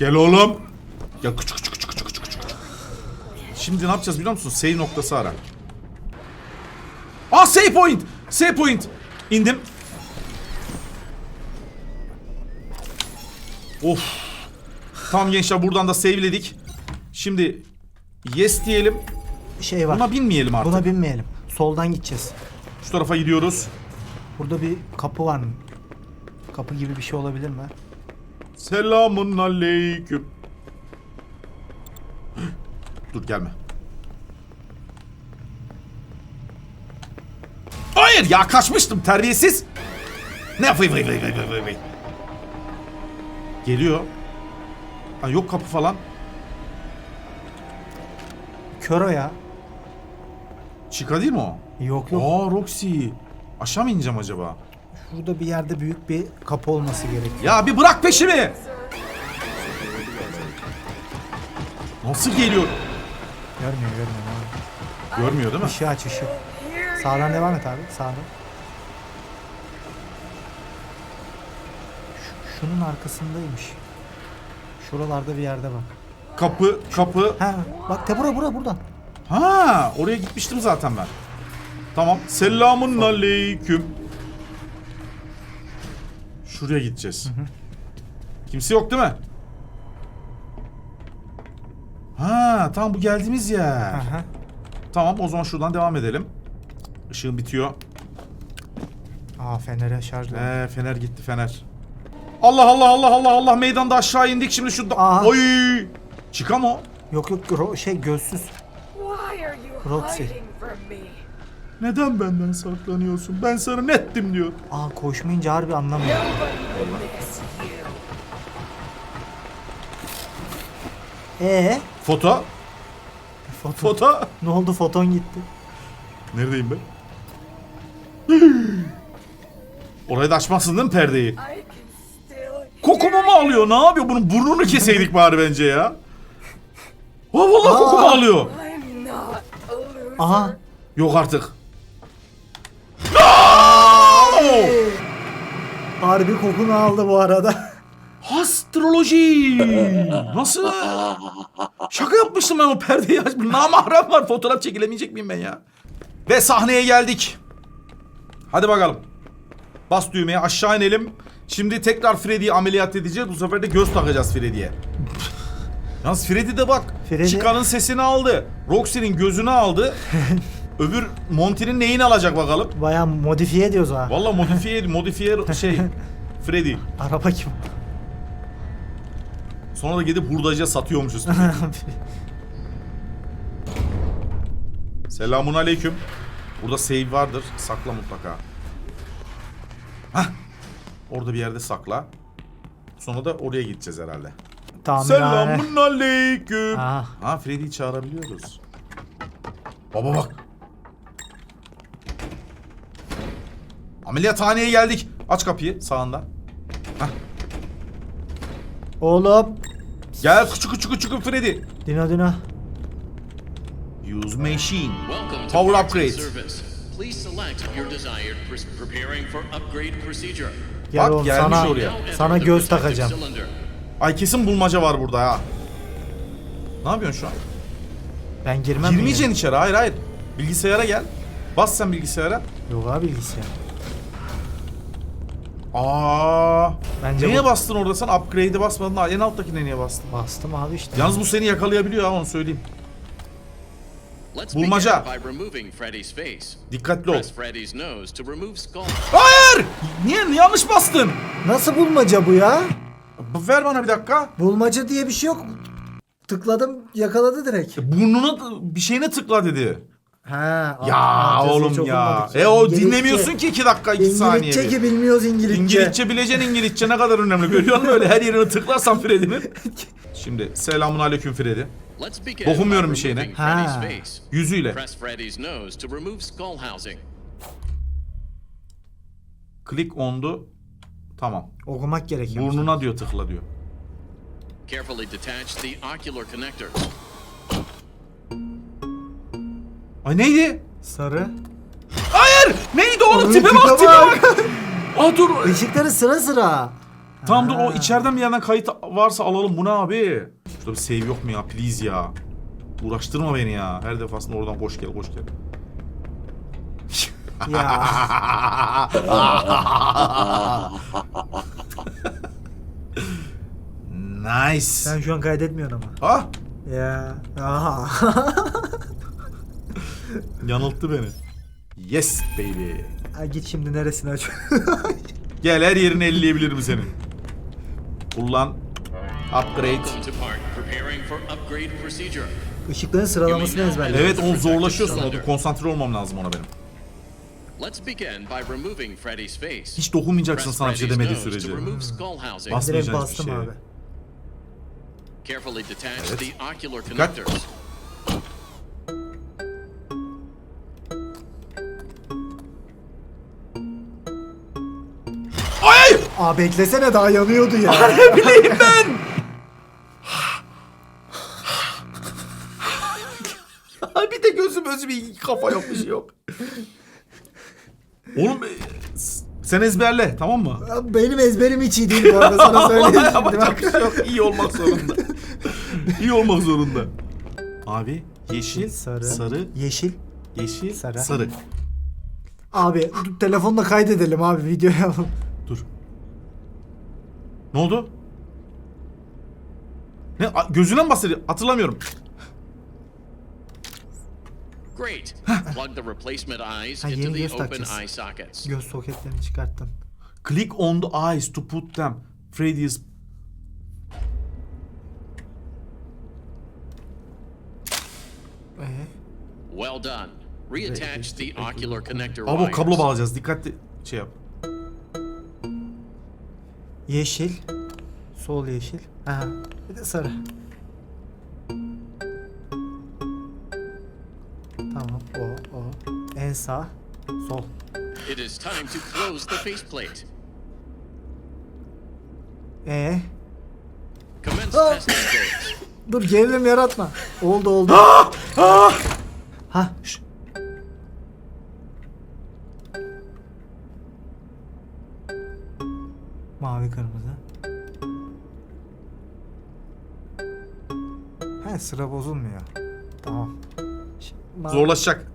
Gel oğlum. Gel küçük küçük küçük küçük küçük. küçük. Şimdi ne yapacağız biliyor musun? Save noktası ara. Aa save point. Save point. İndim. Of. Tamam gençler buradan da save'ledik. Şimdi yes diyelim. Şey var. Buna binmeyelim artık. Buna binmeyelim. Soldan gideceğiz. Şu tarafa gidiyoruz. Burada bir kapı var mı? Kapı gibi bir şey olabilir mi? Selamun aleyküm. Dur gelme. Hayır ya kaçmıştım terbiyesiz. Ne vıy vıy vıy vıy vıy vıy. Geliyor. Ha, yok kapı falan. Kör o ya. Chica değil mi o? Yok yok. Aa Roxy. Aşağı mı ineceğim acaba? Şurada bir yerde büyük bir kapı olması gerekiyor. Ya bir bırak peşimi. Nasıl geliyor? Görmüyor görmüyor. abi. Görmüyor değil mi? Işığı aç ışık. Sağdan devam et abi. Sağdan. Ş- şunun arkasındaymış. Şuralarda bir yerde bak. Kapı, kapı. Ha bak te bura bura buradan. Ha, oraya gitmiştim zaten ben. Tamam. Selamun aleyküm. Şuraya gideceğiz. Kimse yok değil mi? Ha, tamam bu geldiğimiz yer. Aha. Tamam o zaman şuradan devam edelim. Işığım bitiyor. Aa fenere şarjlı. Ee, fener gitti fener. Allah Allah Allah Allah Allah meydanda aşağı indik şimdi şurada. Aha. Oy! Çıkam o. Yok yok ro- şey gözsüz. Why are you Roxy. Neden benden saklanıyorsun? Ben sana nettim diyor. Aa koşmayınca harbi anlamıyor. Ee Foto. foto. Foto. Ne oldu foton gitti. Neredeyim ben? Orayı da açmazsın değil mi perdeyi? Kokumu mu alıyor? Ne yapıyor? Bunun burnunu keseydik bari bence ya. Ha vallahi Aa. kokumu alıyor. Aha. Yok artık. Harbi kokunu aldı bu arada. Astroloji. Nasıl? Şaka yapmıştım ben o perdeyi aç. Namahrem var. Fotoğraf çekilemeyecek miyim ben ya? Ve sahneye geldik. Hadi bakalım. Bas düğmeye aşağı inelim. Şimdi tekrar Freddy'yi ameliyat edeceğiz. Bu sefer de göz takacağız Freddy'ye. Yalnız Freddy de bak. Freddy- Chica'nın sesini aldı. Roxy'nin gözünü aldı. Öbür Monty'nin neyini alacak bakalım. Baya modifiye ediyoruz ha. Vallahi modifiye modifiye şey Freddy. Araba kim? Sonra da gidip hurdacıya satıyormuşuz. Selamun aleyküm. Burada save vardır. Sakla mutlaka. Hah. Orada bir yerde sakla. Sonra da oraya gideceğiz herhalde. Tamirhane. Selamun aleyküm. Ah. Ha Freddy'yi çağırabiliyoruz. Baba bak. Ameliyathaneye geldik. Aç kapıyı sağında. Oğlum. Gel küçük küçük küçük Freddy. Dino Dino. Use machine. Power upgrade. Please select your desired preparing for upgrade procedure. Gel Bak, oğlum gelmiş sana, oraya. Sana göz takacağım. Ay kesin bulmaca var burada ya. Ne yapıyorsun şu an? Ben girmem Girmeyeceksin içeri. Hayır hayır. Bilgisayara gel. Bas sen bilgisayara. ya? Yok abi bilgisayar. Aa. Bence Neye bu- bastın orada sen? Upgrade'e basmadın. Ha, En alttakine niye bastın? Bastım abi işte. Yalnız bu seni yakalayabiliyor ha onu söyleyeyim. Let's Bulmaca. begin by removing Freddy's face. Dikkatli ol. Press Freddy's nose to remove skull. Hayır! Niye? Yanlış bastın. Nasıl bulmaca bu ya? B- Ver bana bir dakika. Bulmaca diye bir şey yok. Tıkladım yakaladı direkt. Burnuna bir şeyine tıkla dedi. Ha. Ya oğlum ya. E o İngilizce- dinlemiyorsun ki iki dakika iki saniye. İngilizce ki bilmiyoruz İngilizce. İngilizce bileceksin İngilizce ne kadar önemli görüyor musun öyle her yerini tıklarsan Freddy'nin. Şimdi selamun aleyküm Freddy. Dokunmuyorum bir şeyine. Ha. Yüzüyle. Click on'du. Tamam. Okumak gerekiyor. Burnuna diyor tıkla diyor. Carefully detach the ocular connectors. Ay neydi? Sarı. Hayır! Neydi oğlum? Tipe bak tipe bak. Aa dur. Işıkları sıra sıra. Tamam dur o içeriden bir yerden kayıt varsa alalım. Bu ne abi? Şurada bir save yok mu ya? Please ya. Uğraştırma beni ya. Her defasında oradan koş gel koş gel. Ya. nice. Sen şu an kaydetmiyorsun ama. Ah Ya. Aha. yanılttı beni. Yes baby. Ha, git şimdi neresini aç. Gel her yerini elleyebilirim senin. Kullan. Upgrade. Işıkların sıralamasını ezberle. Evet o zorlaşıyor sonra. Dur, konsantre olmam lazım ona benim. Let's begin by removing Freddy's face. Hiç dokunmayacaksın sana bir şey demediği sürece. to remove skull housing. Bas- Direkt Basmayacağız bastım bir şeye. abi. Carefully detach Evet. the ocular Dikkat. Aa beklesene daha yanıyordu ya. Ne bileyim ben? bir de gözüm özü bir kafa yok bir şey yok. Oğlum e, s- sen ezberle tamam mı? Benim ezberim hiç iyi değil bu arada sana söyleyeyim Vallahi şimdi yapacak bir şey yok. İyi olmak zorunda. İyi olmak zorunda. Abi yeşil, Sarı. sarı, Yeşil. yeşil, Sarı. sarı. Abi telefonla kaydedelim abi videoyu alalım. Ne oldu? Ne? A- Gözüne mi bahsediyor? Hatırlamıyorum. Great. Plug the replacement eyes into the open eye sockets. Göz soketlerini çıkarttın. Click on the eyes to put them. Freddy's Ee, Well done. Reattach the ocular connector Abi o kablo wires. bağlayacağız. Dikkatli şey yap. Yeşil. Sol yeşil. Aha. Bir de sarı. Tamam o o. En sağ. Sol. It is time to close the faceplate. Ee, Commence testing phase. dur gerilim yaratma. Oldu oldu. ha. şş. Mavi kırmızı. He sıra bozulmuyor. Tamam. Mavi- Zorlaşacak.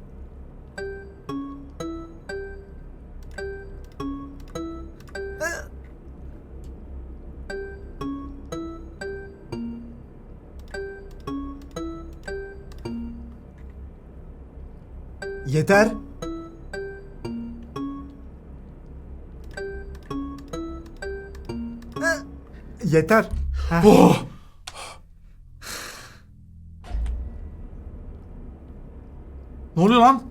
Yeter. Yeter. Heh. Oh! Ne oluyor lan?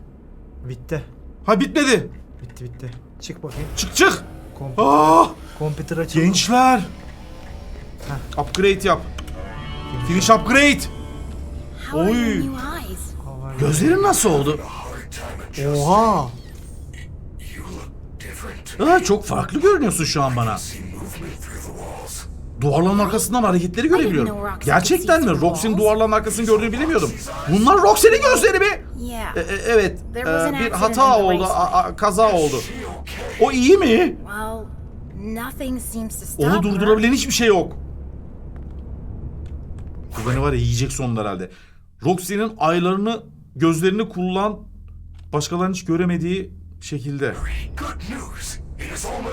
Bitti. Ha bitmedi. Bitti bitti. Çık bakayım. Çık çık. Komp Ah! Computer açıldı. Gençler. Upgrade yap. Finish upgrade. Oy. Gözlerin nasıl oldu? Oha. Aa, çok farklı görünüyorsun şu an bana. Duvarların arkasından hareketleri görebiliyorum. Gerçekten mi? Roxy'nin duvarların arkasını gördüğünü bilmiyordum. Bunlar Roxy'nin gözleri mi? E- e- evet. E, bir hata oldu. a- a- kaza oldu. O iyi mi? Onu durdurabilen hiçbir şey yok. Bu beni var ya yiyecek sonunda herhalde. Roxy'nin aylarını, gözlerini kullan başkalarının hiç göremediği şekilde.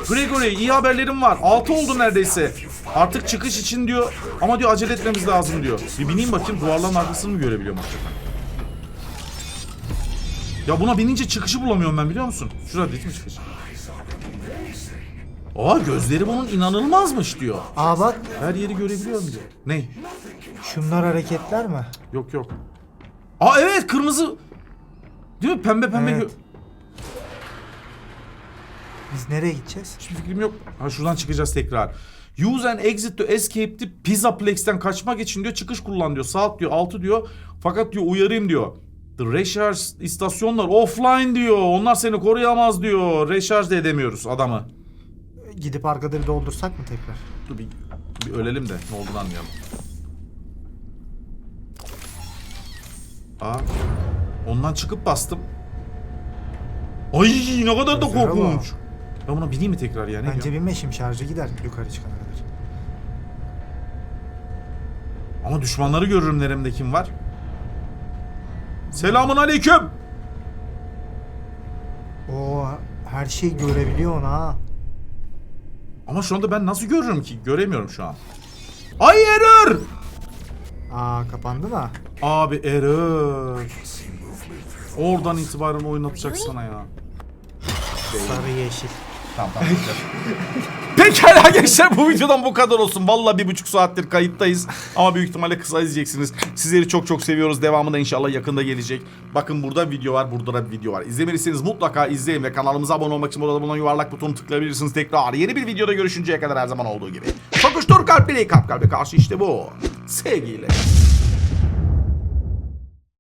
Gregory iyi haberlerim var. 6 oldu neredeyse. Artık çıkış için diyor ama diyor acele etmemiz lazım diyor. Bir bineyim bakayım duvarların arkasını mı görebiliyorum hakikaten. Ya buna binince çıkışı bulamıyorum ben biliyor musun? Şurada değil mi çıkış? Aa gözleri bunun inanılmazmış diyor. Aa bak Her yeri görebiliyorum diyor. Ne? şunlar hareketler mi? Yok yok. Aa evet kırmızı. Değil mi? Pembe pembe. Evet. gö- Biz nereye gideceğiz? Hiçbir fikrim yok. Ha şuradan çıkacağız tekrar. Use and exit to escape the Pizzaplex'ten kaçmak için diyor çıkış kullan diyor. Saat diyor 6 diyor. Fakat diyor uyarayım diyor. The recharge istasyonlar offline diyor. Onlar seni koruyamaz diyor. Recharge de edemiyoruz adamı. Gidip arkada bir doldursak mı tekrar? Dur bir, bir ölelim de ne olduğunu anlayalım. Aa, ondan çıkıp bastım. Ay ne kadar da Gözlere korkunç. Ben buna bineyim mi tekrar yani? Bence diyorum? binme şimdi şarjı gider yukarı çıkana kadar. Ama düşmanları görürüm neremde kim var. Selamun aleyküm. O her şeyi görebiliyor ona ha. Ama şu anda ben nasıl görürüm ki? Göremiyorum şu an. Ay error! Aa kapandı mı? Abi error. Oradan itibaren oynatacak sana ya. Sarı yeşil. Tamam tamam. Pekala gençler bu videodan bu kadar olsun. Vallahi bir buçuk saattir kayıttayız. Ama büyük ihtimalle kısa izleyeceksiniz. Sizleri çok çok seviyoruz. Devamı da inşallah yakında gelecek. Bakın burada video var. Burada da bir video var. İzlemediyseniz mutlaka izleyin ve kanalımıza abone olmak için burada bulunan yuvarlak butonu tıklayabilirsiniz. Tekrar yeni bir videoda görüşünceye kadar her zaman olduğu gibi. Sokuştur kalpleri kalp kalbe karşı işte bu. Sevgiyle.